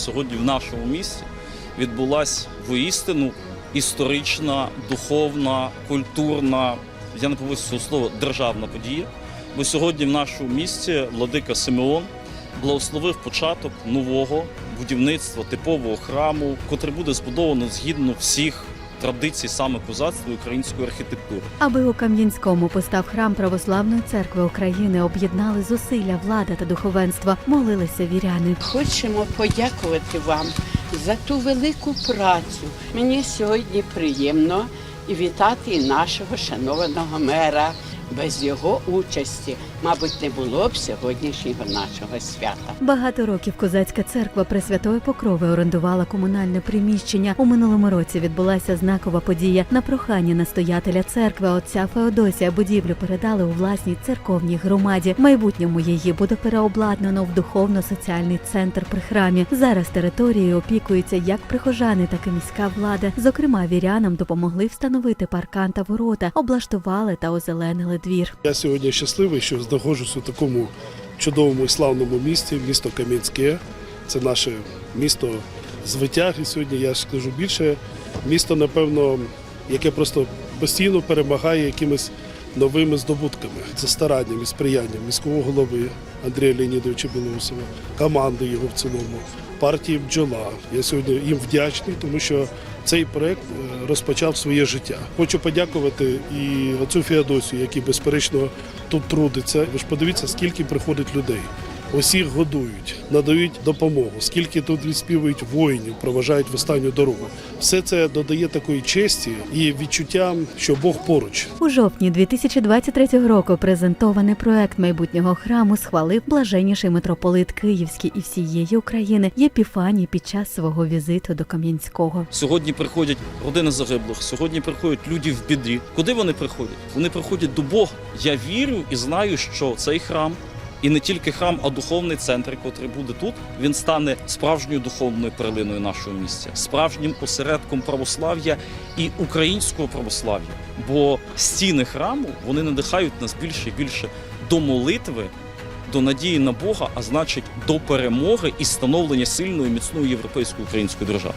сьогодні в нашому місті відбулася воістину історична, духовна, культурна, я не побоюсь цього слова, державна подія. Бо сьогодні в нашому місті владика Симеон благословив початок нового будівництва типового храму, котрий буде збудовано згідно всіх традицій саме козацтва і української архітектури. Аби у Кам'янському постав храм Православної церкви України, об'єднали зусилля влада та духовенства, молилися віряни. Хочемо подякувати вам за ту велику працю. Мені сьогодні приємно і вітати нашого шанованого мера. Без його участі, мабуть, не було б сьогоднішнього нашого свята. Багато років козацька церква Пресвятої Покрови орендувала комунальне приміщення. У минулому році відбулася знакова подія. На прохання настоятеля церкви отця Феодосія будівлю передали у власній церковній громаді. В майбутньому її буде переобладнано в духовно-соціальний центр при храмі. Зараз територією опікуються як прихожани, так і міська влада. Зокрема, вірянам допомогли встановити паркан та ворота, облаштували та озеленили двір. Я сьогодні щасливий, що знаходжусь у такому чудовому і славному місті, місто Кам'янське. Це наше місто звитяг. І сьогодні я скажу більше. Місто, напевно, яке просто постійно перемагає якимись новими здобутками, за старанням і сприянням міського голови Андрія Леонідовича Білоусова, команди його в цілому, партії бджола. Я сьогодні їм вдячний, тому що цей проект е, розпочав своє життя. Хочу подякувати і отцю Феодосію, який безперечно тут трудиться. Ви ж подивіться, скільки приходить людей. Усіх годують, надають допомогу. Скільки тут відспівують воїнів, проважають в останню дорогу. Все це додає такої честі і відчуття, що Бог поруч. У жовтні 2023 року презентований проект майбутнього храму схвалив блаженніший митрополит Київський і всієї України Єпіфаній під час свого візиту до Кам'янського. Сьогодні приходять родини загиблих, сьогодні приходять люди в біді. Куди вони приходять? Вони приходять до Бога. Я вірю і знаю, що цей храм. І не тільки храм, а духовний центр, який буде тут, він стане справжньою духовною перлиною нашого місця, справжнім осередком православ'я і українського православ'я. Бо стіни храму вони надихають нас більше і більше до молитви, до надії на Бога, а значить до перемоги і становлення сильної міцної європейської української держави.